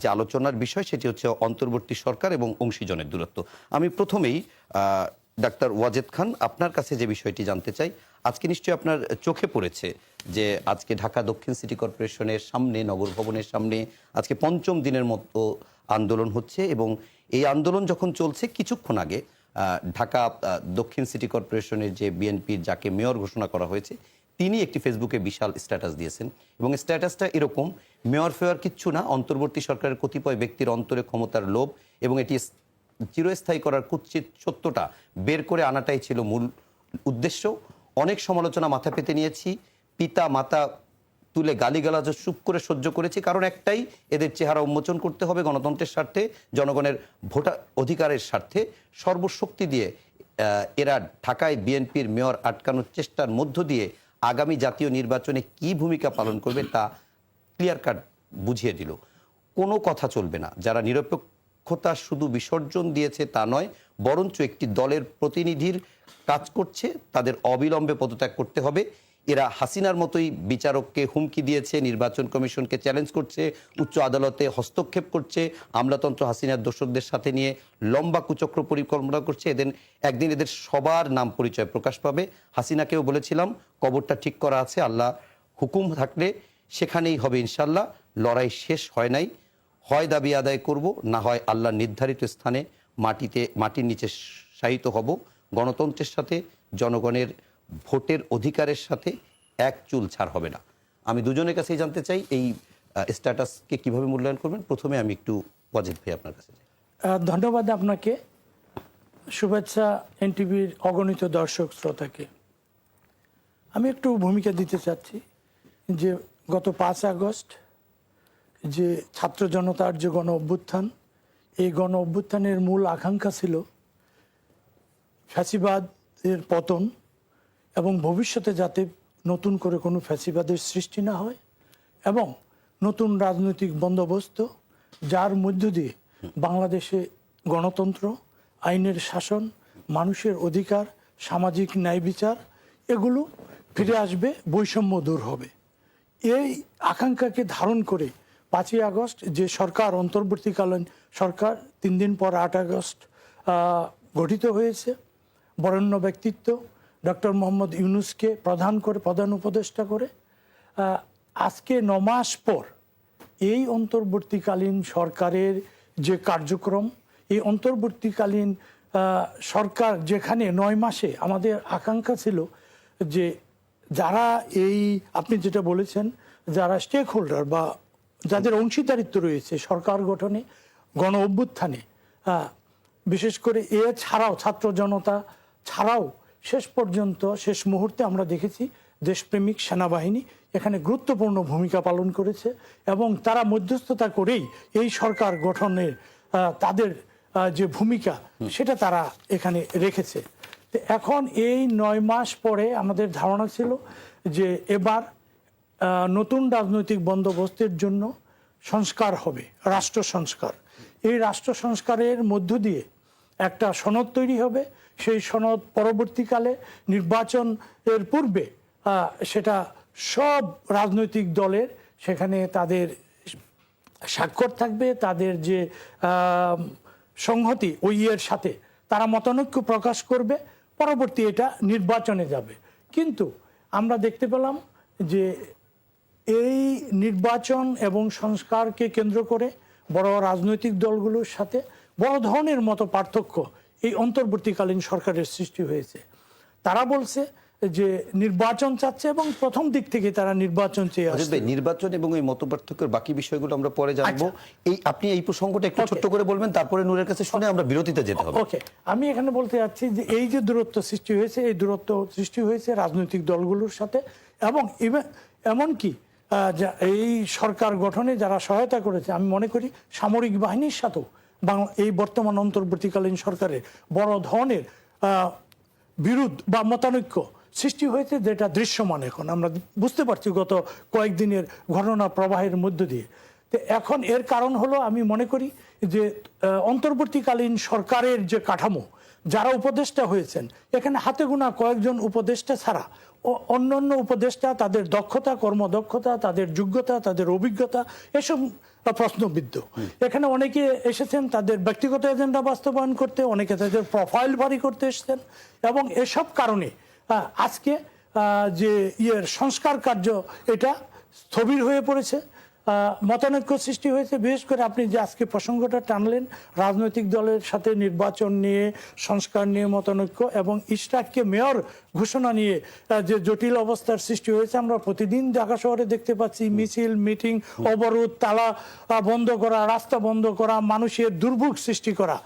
যে আলোচনার বিষয় সেটি হচ্ছে অন্তর্বর্তী সরকার এবং অংশীজনের দূরত্ব। আমি প্রথমেই ডাক্তার ওয়াজেদ খান আপনার কাছে যে বিষয়টি জানতে চাই, আজকে নিশ্চয়ই আপনার চোখে পড়েছে যে আজকে ঢাকা দক্ষিণ সিটি কর্পোরেশনের সামনে, নগর ভবনের সামনে আজকে পঞ্চম দিনের মতো আন্দোলন হচ্ছে এবং এই আন্দোলন যখন চলছে, কিছুক্ষণ আগে ঢাকা দক্ষিণ সিটি কর্পোরেশনের যে বিএনপির যাকে মেয়র ঘোষণা করা হয়েছে তিনি একটি ফেসবুকে বিশাল স্ট্যাটাস দিয়েছেন এবং স্ট্যাটাসটা এরকম, মেয়র ফেয়ার কিচ্ছু না, অন্তর্বর্তী সরকারের কতিপয় ব্যক্তির অন্তরে ক্ষমতার লোভ এবং এটি চিরস্থায়ী করার কুৎসিত সত্যটা বের করে আনাটাই ছিল মূল উদ্দেশ্য। অনেক সমালোচনা মাথা পেতে নিয়েছি, পিতা, মাতা তুলে গালিগালাজ চুপ করে সহ্য করেছি, কারণ একটাই, এদের চেহারা উন্মোচন করতে হবে গণতন্ত্রের স্বার্থে, জনগণের ভোটার অধিকারের স্বার্থে। সর্বশক্তি দিয়ে এরা ঢাকায় বিএনপির মেয়র আটকানোর চেষ্টার মধ্য দিয়ে আগামী জাতীয় নির্বাচনে কি ভূমিকা পালন করবে তা ক্লিয়ার কাট বুঝিয়ে দিল। কোনো কথা চলবে না। যারা নিরপেক্ষতা শুধু বিসর্জন দিয়েছে তা নয়, বরঞ্চ একটি দলের প্রতিনিধির কাজ করছে, তাদের অবিলম্বে পদত্যাগ করতে হবে। এরা হাসিনার মতোই বিচারককে হুমকি দিয়েছে, নির্বাচন কমিশনকে চ্যালেঞ্জ করছে, উচ্চ আদালতে হস্তক্ষেপ করছে, আমলাতন্ত্র হাসিনার দর্শকদের সাথে নিয়ে লম্বা কুচক্র পরিকল্পনা করছে। এদের, একদিন এদের সবার নাম পরিচয় প্রকাশ পাবে। হাসিনাকেও বলেছিলাম, কবরটা ঠিক করা আছে, আল্লাহ হুকুম থাকলে সেখানেই হবে ইনশাল্লাহ লড়াই শেষ হয় নাই। হয় দাবি আদায় করব, না হয় আল্লাহ নির্ধারিত স্থানে মাটিতে, মাটির নিচে শায়িত হব। গণতন্ত্রের সাথে জনগণের ভোটের অধিকারের সাথে এক চুল ছাড় হবে না। আমি দুজনের কাছেই জানতে চাই, এই স্ট্যাটাসকে কীভাবে মূল্যায়ন করবেন? প্রথমে আমি একটু ওয়াজিদ ভাই আপনার কাছে ধন্যবাদ আপনাকে। শুভেচ্ছা এনটিভির অগণিত দর্শক শ্রোতাকে। আমি একটু ভূমিকা দিতে চাচ্ছি যে গত পাঁচ আগস্ট যে ছাত্র জনতার যে গণ অভ্যুত্থান, এই গণ অভ্যুত্থানের মূল আকাঙ্ক্ষা ছিল ফ্যাসিবাদের পতন এবং ভবিষ্যতে যাতে নতুন করে কোনো ফ্যাসিবাদের সৃষ্টি না হয় এবং নতুন রাজনৈতিক বন্দোবস্ত, যার মধ্য দিয়ে বাংলাদেশে গণতন্ত্র, আইনের শাসন, মানুষের অধিকার, সামাজিক ন্যায় বিচার, এগুলো ফিরে আসবে, বৈষম্য দূর হবে। এই আকাঙ্ক্ষাকে ধারণ করে পাঁচই আগস্ট যে সরকার, অন্তর্বর্তীকালীন সরকার তিন দিন পর আট আগস্ট গঠিত হয়েছে, বরেণ্য ব্যক্তিত্ব ডক্টর মোহাম্মদ ইউনুসকে প্রধান করে, প্রধান উপদেষ্টা করে আজকে ন মাস পর এই অন্তর্বর্তীকালীন সরকারের যে কার্যক্রম, এই অন্তর্বর্তীকালীন সরকার যেখানে নয় মাসে আমাদের আকাঙ্ক্ষা ছিল যে যারা এই, আপনি যেটা বলেছেন, যারা স্টেক হোল্ডার বা যাদের অংশীদারিত্ব রয়েছে সরকার গঠনে, গণ অভ্যুত্থানে বিশেষ করে এ ছাড়াও ছাত্র জনতা ছাড়াও শেষ পর্যন্ত শেষ মুহূর্তে আমরা দেখেছি দেশপ্রেমিক সেনাবাহিনী এখানে গুরুত্বপূর্ণ ভূমিকা পালন করেছে এবং তারা মধ্যস্থতা করেই এই সরকার গঠনের তাদের যে ভূমিকা সেটা তারা এখানে রেখেছে। এখন এই নয় মাস পরে আমাদের ধারণা ছিল যে এবার নতুন রাজনৈতিক বন্দোবস্তের জন্য সংস্কার হবে রাষ্ট্র সংস্কার। এই রাষ্ট্র সংস্কারের মধ্য দিয়ে একটা সনদ তৈরি হবে সেই সনদ পরবর্তীকালে নির্বাচন এর পূর্বে সেটা সব রাজনৈতিক দলের সেখানে তাদের স্বাক্ষর থাকবে, তাদের যে সংহতি ওই এর সাথে তারা মতানৈক্য প্রকাশ করবে, পরবর্তী এটা নির্বাচনে যাবে। কিন্তু আমরা দেখতে পেলাম যে এই নির্বাচন এবং সংস্কারকে কেন্দ্র করে বড় রাজনৈতিক দলগুলোর সাথে বড় ধরনের মতো পার্থক্য এই অন্তর্বর্তীকালীন সরকারের সৃষ্টি হয়েছে। তারা বলছে যে নির্বাচন চাচ্ছে এবং প্রথম দিক থেকে তারা নির্বাচন চেয়ে আসছে। নির্বাচন এবং এই মত পার্থক্যের বাকি বিষয়গুলো আমরা পরে জানব। এই আপনি এই প্রসঙ্গটা একটু ছোট্ট করে বলবেন তারপরে নূরের কাছে শুনে আমরা বিরতিতে যেতে হবে। ওকে আমি এখানে বলতে যাচ্ছি যে এই যে দূরত্ব সৃষ্টি হয়েছে এই দূরত্ব সৃষ্টি হয়েছে রাজনৈতিক দলগুলোর সাথে এবং আহ, যা- এই সরকার গঠনে যারা সহায়তা করেছে আমি মনে করি সামরিক বাহিনীর সাথেও বাংলা এই বর্তমান অন্তর্বর্তীকালীন সরকারের বড় ধরনের বিরোধ বা মতানৈক্য সৃষ্টি হয়েছে যেটা দৃশ্যমান এখন। আমরা বুঝতে পারছি গত কয়েকদিনের ঘটনা প্রবাহের মধ্য দিয়ে। তো এখন এর কারণ হলো আমি মনে করি যে অন্তর্বর্তীকালীন সরকারের যে কাঠামো, যারা উপদেষ্টা হয়েছেন, এখানে হাতে গোনা কয়েকজন উপদেষ্টা ছাড়া ও- অন্যান্য উপদেষ্টা তাদের দক্ষতা, কর্মদক্ষতা, তাদের যোগ্যতা, তাদের অভিজ্ঞতা, এসব প্রশ্নবিদ্ধ। এখানে অনেকে এসেছেন, তাদের ব্যক্তিগত এজেন্ডা বাস্তবায়ন করতে, অনেকে তাদের প্রোফাইল ভারী করতে এসেছেন এবং এসব কারণে আজকে যে ইয়ের সংস্কার কার্য, এটা স্থবির হয়ে পড়েছে। মতানৈক্য সৃষ্টি হয়েছে বিশেষ করে আপনি যে আজকে প্রসঙ্গটা টানলেন রাজনৈতিক দলের সাথে নির্বাচন নিয়ে সংস্কার নিয়ে মতানৈক্য এবং ইশরাককে মেয়র ঘোষণা নিয়ে যে জটিল অবস্থার সৃষ্টি হয়েছে আমরা প্রতিদিন ঢাকা শহরে দেখতে পাচ্ছি মিছিল মিটিং অবরোধ তালা বন্ধ করা রাস্তা বন্ধ করা মানুষের দুর্ভোগ সৃষ্টি করা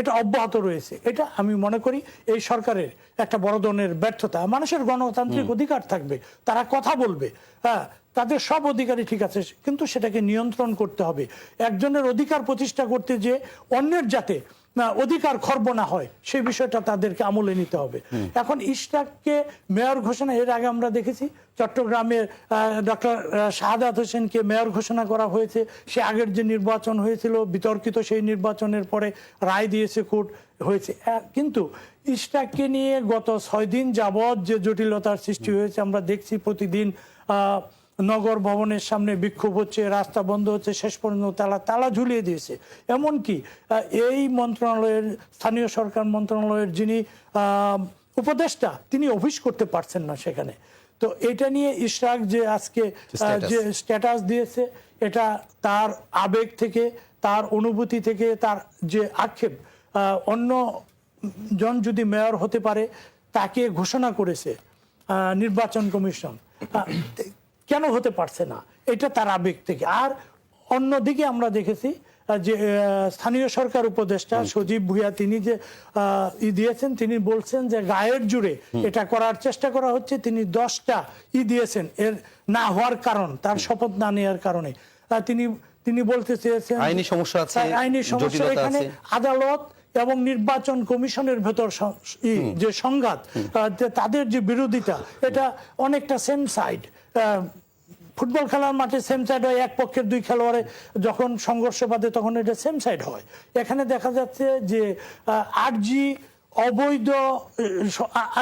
এটা অব্যাহত রয়েছে। এটা আমি মনে করি এই সরকারের একটা বড় ধরনের ব্যর্থতা। মানুষের গণতান্ত্রিক অধিকার থাকবে তারা কথা বলবে হ্যাঁ তাদের সব অধিকারই ঠিক আছে কিন্তু সেটাকে নিয়ন্ত্রণ করতে হবে। একজনের অধিকার প্রতিষ্ঠা করতে যে অন্যের যাতে অধিকার খর্ব না হয় সেই বিষয়টা তাদেরকে আমলে নিতে হবে। এখন ইশরাককে মেয়র ঘোষণা এর আগে আমরা দেখেছি চট্টগ্রামের ডক্টর শাহাদাত হোসেনকে মেয়র ঘোষণা করা হয়েছে। সে আগের যে নির্বাচন হয়েছিল বিতর্কিত সেই নির্বাচনের পরে রায় দিয়েছে কোর্ট হয়েছে। কিন্তু ইশরাককে নিয়ে গত ছয় দিন যাবৎ যে জটিলতার সৃষ্টি হয়েছে আমরা দেখছি প্রতিদিন আহ, নগর ভবনের সামনে বিক্ষোভ হচ্ছে রাস্তা বন্ধ হচ্ছে শেষ পর্যন্ত তালা তালা ঝুলিয়ে দিয়েছে। এমনকি এই মন্ত্রণালয়ের স্থানীয় সরকার মন্ত্রণালয়ের যিনি উপদেষ্টা তিনি অফিস করতে পারছেন না সেখানে। তো এটা নিয়ে ইশরাক যে আজকে যে স্ট্যাটাস দিয়েছে এটা তার আবেগ থেকে তার অনুভূতি থেকে তার যে আক্ষেপ অন্য জন যদি মেয়র হতে পারে তাকে ঘোষণা করেছে নির্বাচন কমিশন। কেন হতে পারছে না? এটা তার আবেগ থেকে। আর অন্যদিকে আমরা দেখেছি যে স্থানীয় সরকার উপদেষ্টা সজীব ভুইয়া তিনি যে ই দিয়েছেন তিনি বলছেন যে গায়ের জুড়ে এটা করার চেষ্টা করা হচ্ছে। তিনি দশটা ই দিয়েছেন এর না হওয়ার কারণ তার শপথ না নেওয়ার কারণে। তিনি তিনি বলতে চেয়েছেন আইনি সমস্যা আছে, আইনি সমস্যা এখানে আদালত এবং নির্বাচন কমিশনের ভেতর যে সংঘাত তাদের যে বিরোধিতা এটা অনেকটা সেম সাইড ফুটবল খেলার মাঠে সেম সাইড হয় এক পক্ষের দুই খেলোয়াড়ে যখন সংঘর্ষ বাঁধে তখন এটা সেম সাইড হয়। এখানে দেখা যাচ্ছে যে আরজি অবৈধ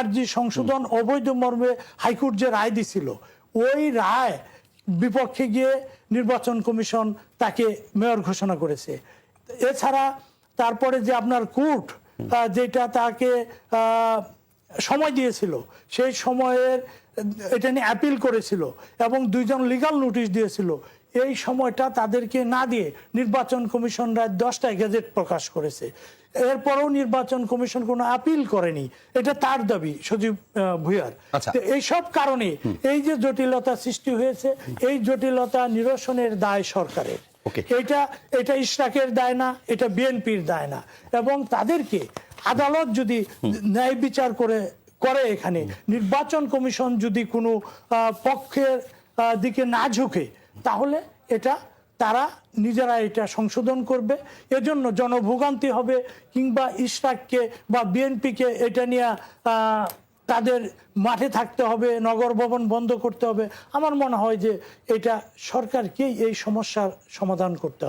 আরজি সংশোধন অবৈধ মর্মে হাইকোর্ট যে রায় দিছিল ওই রায় বিপক্ষে গিয়ে নির্বাচন কমিশন তাকে মেয়র ঘোষণা করেছে। এছাড়া তারপরে যে আপনার কোর্ট যেটা তাকে সময় দিয়েছিল সেই সময়ের এটা নিয়ে অ্যাপিল করেছিল এবং দুইজন লিগাল নোটিশ দিয়েছিল। এই সময়টা তাদেরকে না দিয়ে নির্বাচন কমিশন রাত দশটায় গেজেট প্রকাশ করেছে। এরপরেও নির্বাচন কমিশন কোনো আপিল করেনি। এটা তার দাবি সজীব আহ, ভুঁইয়ার। আচ্ছা। এইসব কারণে এই যে জটিলতা সৃষ্টি হয়েছে এই জটিলতা নিরসনের দায় সরকারের। এটা এটা ইশরাকের দায় না এটা বিএনপির দায় না। এবং তাদেরকে আদালত যদি ন্যায় বিচার করে করে এখানে। নির্বাচন কমিশন যদি কোনো পক্ষের দিকে না ঝুঁকে, তাহলে এটা তারা নিজেরা এটা সংশোধন করবে। এজন্য জনভোগান্তি হবে কিংবা ইশরাককে বা বিএনপিকে এটা নিয়ে তাদের মাঠে থাকতে হবে, নগর ভবন বন্ধ করতে হবে। আমার মনে হয় যে এটা সরকারকেই এই সমস্যার সমাধান করতে হবে।